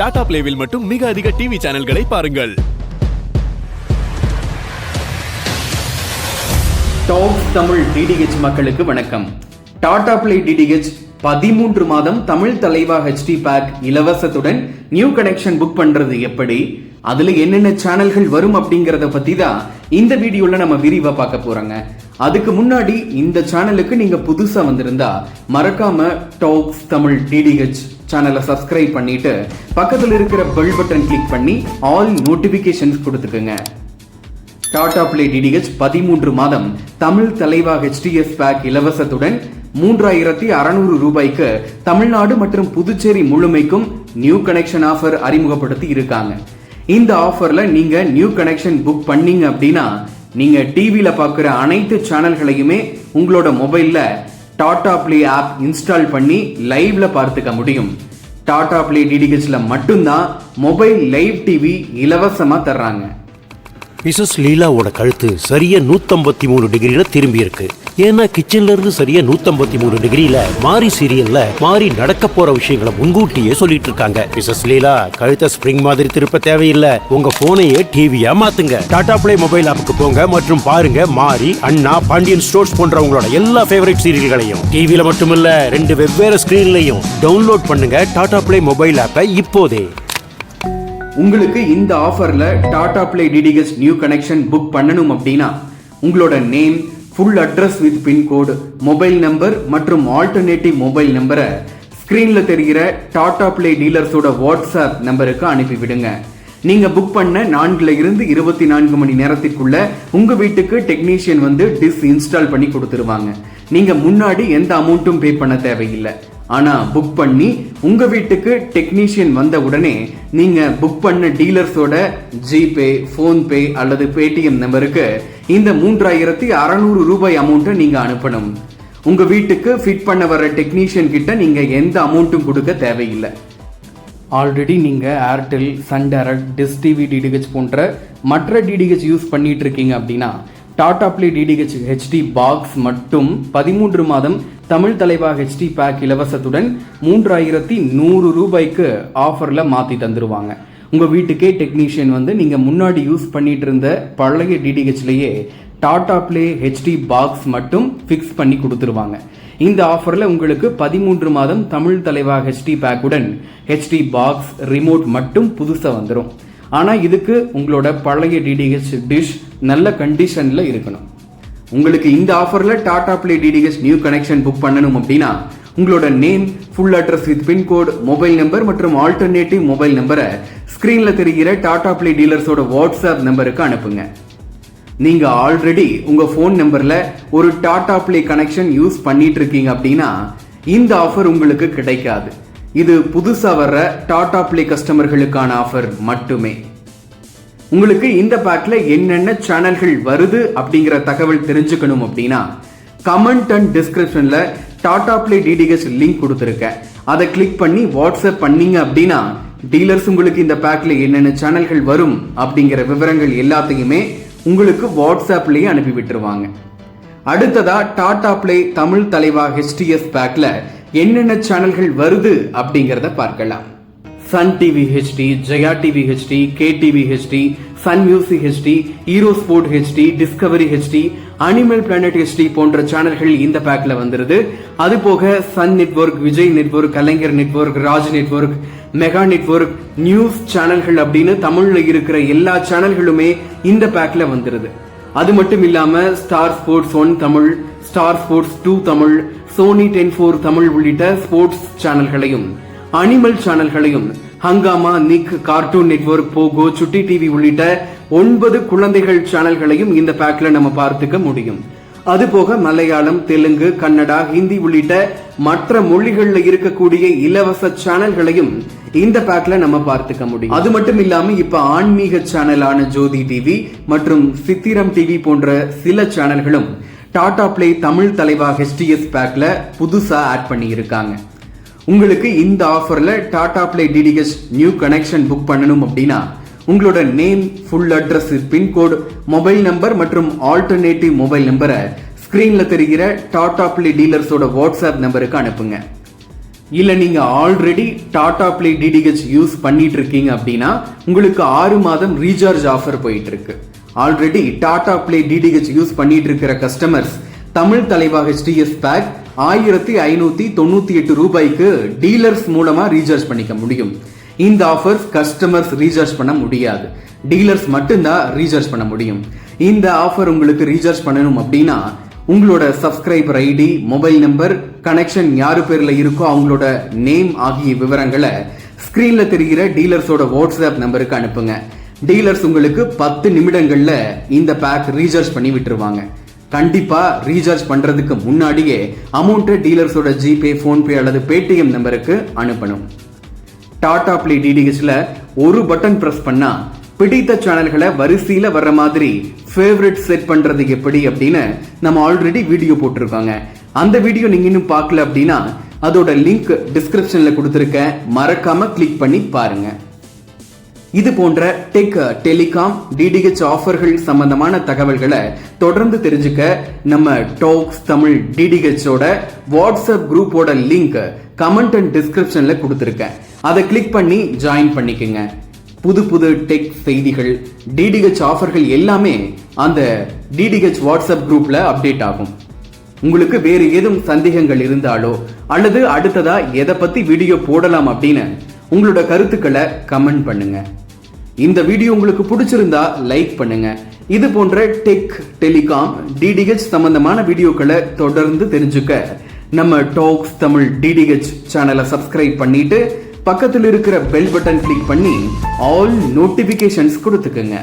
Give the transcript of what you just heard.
டாடா பிளேவில் மட்டும் மிக அதிக டிவி சேனல்களை பாருங்கள். டாப் தமிழ் டிடிஹெச் மக்களுக்கு வணக்கம். டாடா பிளே டிடிஹெச் பதிமூன்று மாதம் தமிழ் தலைவா ஹெச்டி பேக் இலவசத்துடன் நியூ கனெக்ஷன் புக் பண்றது எப்படி? அதுல என்னென்ன சேனல்கள் வரும் அப்படிங்கறத பத்தி தான் இந்த வீடியோல நம்ம விரிவா பார்க்க போறோங்க. அதுக்கு முன்னாடி இந்த சேனலுக்கு நீங்க புதுசா வந்திருந்தா மறக்காம டாக்ஸ் தமிழ் டிடிஹெச் சேனலை சப்ஸ்கிரைப் பண்ணிட்டு பக்கத்தில் இருக்கிற பெல் பட்டன் கிளிக் பண்ணி ஆல் நோட்டிபிகேஷன்ஸ் கொடுத்துக்குங்க. டாடா பிளே டிடிஹெச் பதிமூன்று மாதம் தமிழ் தலைவா ஹெச்டிஎஸ் பேக் இலவசத்துடன் மூன்றாயிரத்தி அறநூறு ரூபாய்க்கு தமிழ்நாடு மற்றும் புதுச்சேரி முழுமைக்கும் நியூ கனெக்ஷன் ஆஃபர் அறிமுகப்படுத்தி இருக்காங்க. இந்த ஆஃபர்ல நீங்க நியூ கனெக்ஷன் புக் பண்ணீங்க அப்படின்னா நீங்க டிவியில பார்க்குற அனைத்து சேனல்களையுமே உங்களோட மொபைல்ல டாடா பிளே ஆப் இன்ஸ்டால் பண்ணி லைவ்ல பார்த்துக்க முடியும். டாடா பிளே டிடிஹெச்ல மட்டும்தான் மொபைல் லைவ் டிவி இலவசமா தர்றாங்க. மிஸ்ஸஸ் லீலாவோட கழுத்து சரியா நூத்தம்பத்தி மூணு டிகிரியில் திரும்பி இருக்கு. ஏன்னா கிச்சன்ல இருந்து சரியா நூத்தம்பத்தி மூணு டிகிரியில மாறி சீரியல்ல மாறி நடக்க போற விஷயங்களை முன்கூட்டியே சொல்லிட்டு இருக்காங்க. மிஸ்ஸஸ் லீலா கழுத்த ஸ்ப்ரிங் மாதிரி திருப்ப தேவையில்லை. உங்க போனையே டிவியா மாத்துங்க. டாடா பிளே மொபைல் ஆப்புக்கு போங்க மற்றும் பாருங்க மாறி அண்ணா பாண்டியன் ஸ்டோர்ஸ் போன்ற உங்களோட எல்லா ஃபேவரட் சீரியல்களையும் டிவியில மட்டுமில்ல ரெண்டு வெவ்வேறு ஸ்கிரீன்லையும் டவுன்லோட் பண்ணுங்க டாடா பிளே மொபைல் ஆப்பை இப்போதே. உங்களுக்கு இந்த ஆஃபர்ல Tata Play DTH new connection book பண்ணணும் அப்படின்னா உங்களோட name full address with pincode mobile number மற்றும் ஆல்டர்னேட்டிவ் மொபைல் நம்பரை ஸ்க்ரீனில் தெரிகிற டாடா பிளே டீலர்ஸோட வாட்ஸ்அப் நம்பருக்கு அனுப்பிவிடுங்க. நீங்கள் புக் பண்ண நான்குல இருந்து இருபத்தி நான்கு மணி நேரத்திற்குள்ள உங்கள் வீட்டுக்கு டெக்னீஷியன் வந்து டிஸ் இன்ஸ்டால் பண்ணி கொடுத்துருவாங்க. நீங்கள் முன்னாடி எந்த அமௌண்ட்டும் பே பண்ண தேவையில்லை. ஆனால் புக் பண்ணி உங்கள் வீட்டுக்கு டெக்னீஷியன் வந்த உடனே நீங்கள் புக் பண்ண டீலர்ஸோட ஜிபே ஃபோன்பே அல்லது பேடிஎம் நம்பருக்கு இந்த மூன்றாயிரத்தி அறநூறு ரூபாய் அமௌண்ட்டை நீங்கள் அனுப்பணும். உங்கள் வீட்டுக்கு ஃபிட் பண்ண வர டெக்னீஷியன் கிட்ட நீங்கள் எந்த அமௌண்ட்டும் கொடுக்க தேவையில்லை. ஆல்ரெடி நீங்கள் Airtel Sun Direct Dish TV DTH போன்ற மற்ற டிடிஹெச் யூஸ் பண்ணிட்டு இருக்கீங்க அப்படின்னா Tata Play DTH HD box மட்டும் பதிமூன்று மாதம் தமிழ் தலைவா ஹெச்டி பேக் இலவசத்துடன் மூன்றாயிரத்தி நூறு ரூபாய்க்கு ஆஃபரில் மாற்றி தந்துருவாங்க. உங்கள் வீட்டுக்கே டெக்னீஷியன் வந்து நீங்கள் முன்னாடி யூஸ் பண்ணிட்டு இருந்த பழைய டிடிஹெச்லேயே டாடா பிளே ஹெச்டி பாக்ஸ் மட்டும் ஃபிக்ஸ் பண்ணி கொடுத்துருவாங்க. இந்த ஆஃபரில் உங்களுக்கு பதிமூன்று மாதம் தமிழ் தலைவா ஹெச்டி பேக்குடன் ஹெச்டி பாக்ஸ் ரிமோட் மட்டும் புதுசாக வந்துடும் ஆனால் இதுக்கு உங்களோட பழைய டிடிஹெச் டிஷ் நல்ல கண்டிஷனில் இருக்கணும். உங்களுக்கு இந்த ஆஃபரில் Tata Play DTH new connection book பண்ணணும் அப்படின்னா உங்களோட name full address with pincode mobile number மற்றும் ஆல்டர்னேட்டிவ் மொபைல் நம்பரை ஸ்க்ரீனில் தெரிகிற டாடா பிளே டீலர்ஸோட வாட்ஸ்அப் நம்பருக்கு அனுப்புங்க. நீங்கள் ஆல்ரெடி உங்கள் ஃபோன் நம்பரில் ஒரு டாடா பிளே கனெக்ஷன் யூஸ் பண்ணிட்டு இருக்கீங்க அப்படின்னா இந்த ஆஃபர் உங்களுக்கு கிடைக்காது. இது புதுசாக வர்ற டாடா பிளே கஸ்டமர்களுக்கான ஆஃபர் மட்டுமே. உங்களுக்கு இந்த பேக்கில் என்னென்ன சேனல்கள் வருது அப்படிங்கிற தகவல் தெரிஞ்சுக்கணும் அப்படின்னா கமெண்ட் அண்ட் டிஸ்கிரிப்ஷனில் டாடா பிளே டிடிஹெச் லிங்க் கொடுத்துருக்கேன். அதை கிளிக் பண்ணி வாட்ஸ்அப் பண்ணீங்க அப்படின்னா டீலர்ஸ் உங்களுக்கு இந்த பேக்கில் என்னென்ன சேனல்கள் வரும் அப்படிங்கிற விவரங்கள் எல்லாத்தையுமே உங்களுக்கு வாட்ஸ்அப்லேயே அனுப்பி விட்டுருவாங்க. அடுத்ததாக டாடா பிளே தமிழ் தலைவா ஹெச்டிஎஸ் பேக்கில் என்னென்ன சேனல்கள் வருது அப்படிங்கிறத பார்க்கலாம். Sun TV HD Jaya TV HD K TV HD Sun Music HD Hero Sport HD Discovery HD Animal Planet HD போன்ற சேனல்கள் இந்த பேக்ல வந்துருது. அது போக Sun Network Vijay Network Kalaignar Network Raj Network Mega Network News சேனல்கள் அப்படின்னு தமிழ்ல இருக்கிற எல்லா சேனல்களுமே இந்த பேக்ல வந்துருது. அது மட்டும் இல்லாம Star Sports One Tamil Star Sports Two Tamil Sony Ten Four Tamil உள்ளிட்ட ஸ்போர்ட்ஸ் சேனல்களையும் animal சேனல்களையும் Hungama Nick Cartoon Network Pogo Chutti TV உள்ளிட்ட ஒன்பது குழந்தைகள் சேனல்களையும் இந்த பேக்ல நம்ம பார்த்துக்க முடியும். அதுபோக மலையாளம் தெலுங்கு கன்னடா ஹிந்தி உள்ளிட்ட மற்ற மொழிகள்ல இருக்கக்கூடிய இலவச சேனல்களையும் இந்த பேக்ல நம்ம பார்த்துக்க முடியும். அது மட்டும் இல்லாம இப்ப ஆன்மீக சேனலான ஜோதி டிவி மற்றும் சித்திரம் டிவி போன்ற சில சேனல்களும் டாடா பிளே தமிழ் தலைவா ஹெச்டிஎஸ் பேக்ல புதுசா ஆட் பண்ணி இருக்காங்க உங்களுக்கு இந்த ஆஃபர்ல Tata Play DTH new connection book பண்ணணும் அப்படின்னா உங்களோட name full address pincode mobile number மற்றும் ஆல்டர்னேட்டிவ் மொபைல் நம்பரை ஸ்கிரீன்ல தெரிகிற டாடா பிளே டீலர்ஸோட வாட்ஸ்அப் நம்பருக்கு அனுப்புங்க. இல்ல நீங்க already Tata Play DTH use பண்ணிட்டு இருக்கீங்க அப்படின்னா உங்களுக்கு ஆறு மாதம் ரீசார்ஜ் ஆஃபர் போயிட்டு இருக்கு already Tata Play DTH use பண்ணிட்டு இருக்கிற கஸ்டமர்ஸ் தமிழ் தலைவா ஹெச்டிஎஸ் பேக் ஆயிரத்தி ஐநூத்தி தொண்ணூத்தி எட்டு ரூபாய்க்கு டீலர்ஸ் மூலமா ரீசார்ஜ் பண்ணிக்க முடியும். இந்த ஆஃபர்ஸ் கஸ்டமர்ஸ் ரீசார்ஜ் பண்ண முடியாது. டீலர்ஸ் மட்டும்தான் ரீசார்ஜ் பண்ண முடியும். இந்த ஆஃபர் உங்களுக்கு ரீசார்ஜ் பண்ணணும் அப்படின்னா உங்களோட subscriber ID mobile number connection யாரு பேரில் இருக்கோ அவங்களோட நேம் ஆகிய விவரங்களை ஸ்க்ரீனில் தெரிகிற டீலர்ஸோட வாட்ஸ்அப் நம்பருக்கு அனுப்புங்க. டீலர்ஸ் உங்களுக்கு பத்து நிமிடங்களில் இந்த பேக் ரீசார்ஜ் பண்ணி விட்டுருவாங்க. கண்டிப்பாக ரீசார்ஜ் பண்ணுறதுக்கு முன்னாடியே அமௌண்ட்டை டீலர்ஸோட ஜிபே ஃபோன்பே அல்லது பேடிஎம் நம்பருக்கு அனுப்பணும். டாடா பிளே டிடிஹெச்ல ஒரு பட்டன் ப்ரெஸ் பண்ணால் பிடித்த சேனல்களை வரிசையில் வர்ற மாதிரி ஃபேவரட் செட் பண்ணுறது எப்படி அப்படின்னு நம்ம ஆல்ரெடி வீடியோ போட்டிருக்காங்க. அந்த வீடியோ நீங்கள் இன்னும் பார்க்கல அப்படின்னா அதோட லிங்க் டிஸ்கிரிப்ஷனில் கொடுத்துருக்க மறக்காமல் கிளிக் பண்ணி பாருங்கள் இது போன்ற டெக் டெலிகாம் டிடிஹெச் ஆஃபர்கள் சம்பந்தமான தகவல்களை தொடர்ந்து தெரிஞ்சுக்க நம்ம டோக்ஸ் தமிழ் டிடிஹெச்சோட வாட்ஸ்அப் குரூப்போட லிங்க் கமெண்ட் அண்ட் டிஸ்கிரிப்ஷன்ல கொடுத்துருக்கேன். அதை கிளிக் பண்ணி ஜாயின் பண்ணிக்கங்க. புது புது டெக் செய்திகள் டிடிஹெச் ஆஃபர்கள் எல்லாமே அந்த டிடிஹெச் வாட்ஸ்அப் குரூப்ல அப்டேட் ஆகும். உங்களுக்கு வேறு ஏதும் சந்தேகங்கள் இருந்தாலோ அல்லது அடுத்ததா எதை பத்தி வீடியோ போடலாம் அப்படின்னு உங்களோட கருத்துக்களை கமெண்ட் பண்ணுங்க. இந்த வீடியோ உங்களுக்கு பிடிச்சிருந்தா லைக் பண்ணுங்க. இது போன்ற டெக் டெலிகாம் டிடிஹெச் சம்பந்தமான வீடியோக்களை தொடர்ந்து தெரிஞ்சுக்க. நம்ம டாக்ஸ் தமிழ் டிடிஹெச் சேனலை சப்ஸ்கிரைப் பண்ணிட்டு பக்கத்தில் இருக்கிற பெல் பட்டன் கிளிக் பண்ணி ஆல் நோட்டிபிகேஷன்ஸ் கொடுத்துக்குங்க.